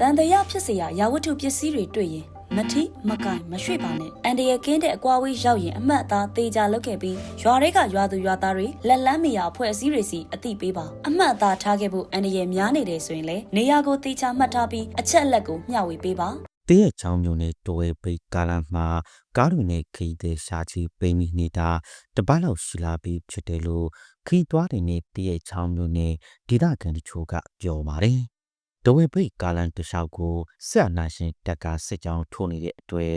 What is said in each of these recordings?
တန်တရာဖြစ်စရာရာဝတ္ထုပစ္စည်းတွေတွေ့ရင်မထိမကိုင်မရွှေ့ပါနဲ့အန်တရကင်းတဲ့အကွာဝေးရောက်ရင်အမှတ်အသားသေးကြလောက်ခဲ့ပြီးရွာတွေကရွာသူရွာသားတွေလက်လန်းမရအဖွဲ့အစည်းတွေစီအတိပေးပါအမှတ်အသားထားခဲ့ဖို့အန်တရများနေတယ်ဆိုရင်လေနေရာကိုသေချာမှတ်ထားပြီးအချက်အလက်ကိုမျှဝေပေးပါတည့်ရချောင်းမျိုးနဲ့တော်ဝဲပိတ်ကာလမှာကားတွေနဲ့ခီးတဲ့ရှားချီပိန်နေတာတပတ်လောက်ရှိလာပြီဖြစ်တယ်လို့ခီးသွားတဲ့နေ့တည့်ရချောင်းမျိုးနဲ့ဒေသခံတချို့ကပြောပါတယ် တော်ဝဲပိတ်ကာလန်တလျှောက်ကိုဆက်အနာရှင်တက်ကစစ်ကြောင်းထိုးနေတဲ့အတွေ့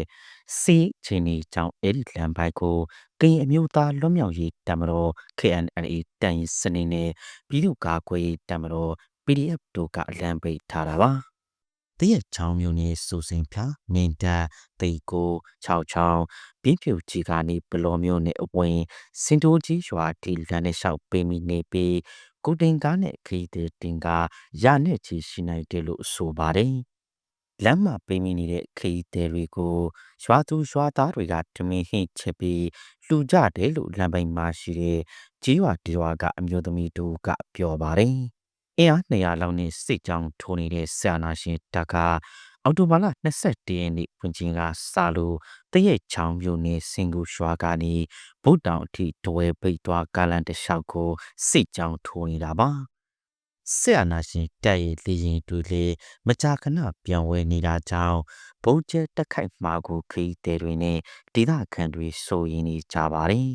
စီချင်းနီကြောင့်အဲ့ဒီလမ်းပိုက်ကိုကရင်အမျိုးသားလွတ်မြောက်ရေးတမတော် KNLA တန်ရင်စနေနဲ့ပြည်သူ့ကာကွယ်ရေးတမတော် PDF တို့ကအလံပိတ်ထားတာပါ။တရက်ချောင်းမျိုးနဲ့စူစင်ဖြာမင်းတပ်တိတ်ကို6ချောင်းပြင်းဖြူကြီးကနေဘလော်မျိုးနဲ့အဝင်စင်တိုးကြီးရွာတီလန်နဲ့လျှောက်ပေးမိနေပြီး ကိုတင်ကားနဲ့ခရီးသည်တင်ကားရနဲ့ချီရှိနိုင်တယ်လို့ဆိုပါတယ်လမ်းမှာပေးမိနေတဲ့ခရီးသည်တွေကိုရွာသူရွာသားတွေကတမင်ဟိတ်ချက်ပြီးလှူကြတယ်လို့လမ်းပိုင်းမှာရှိတဲ့ကြီးရွာတီရွာကအမျိုးသမီးတို့ကပြောပါတယ်အင်အား200လောက်နဲ့စစ်ကြောင်းထိုးနေတဲ့ဆာနာရှင်တပ်က အော်တိုဘာလ21ရက်နေ့ဝင်ချင်းကစလို့တရက်ချောင်းမြို့နယ်စင်ကူရွာကနေဗုတ်တောင်အထိဒဝဲပိတ်သွားကာလန်တလျှောက်ကိုစစ်ကြောင်းထိုးနေတာပါဆာနာရှင်တပ်ရဲ့လေရင်တွေလေမကြာခဏပြောင်းဝဲနေတာကြောင့်ဗုတ်ကျဲတက်ခိုက်မှာကိုခီးတဲတွေနဲ့ဒေသခံတွေစိုးရင်နေကြပါတယ်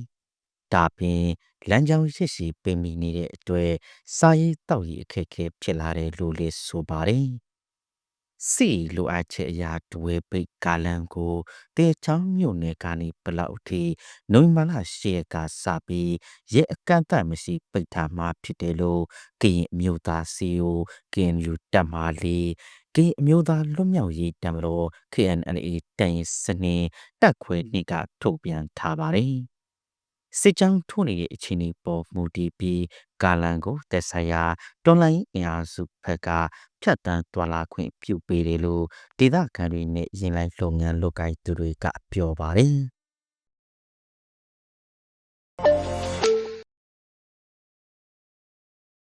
ဒါပြင်လမ်းကြောင်းရစ်ရှိပင်မိနေတဲ့အတွက်စာရေးတောက်ရေးအခက်အခဲဖြစ်လာတယ်လို့လည်းဆိုပါတယ်။ စီလိုအပ်ချက်အရာဒွေပိတ်ကာလန်ကိုတေချောင်းမြို့နယ်ကနေဘလောက်ထိနိုဝင်ဘာလ10ရက်ကစပြီးရဲအကန့်အသတ်မရှိပိတ်ထားမှာဖြစ်တယ်လို့ကရင်အမျိုးသားစီယိုကရင်ယူတက်မာလီကရင်အမျိုးသားလွတ်မြောက်ရေးတမတော် KNLA တန်ရင်စနစ်တက်ခွဲနှိကထုတ်ပြန်ထားပါတယ်။ စစ်ကြောင်းထိုးနေတဲ့အခြေအနေပေါ်မူတည်ပြီးကာလန်ကိုတက်ဆိုင်ရာတွန်လိုင်းအင်အားစုဘက်ကဖြတ်တန်းသွာလာခွင့်ပြုပေးတယ်လို့ဒေသခံတွေနဲ့ရင်လိုက်လုပ်ငန်းလုပ်ကိုင်သူတွေကပြောပါတယ်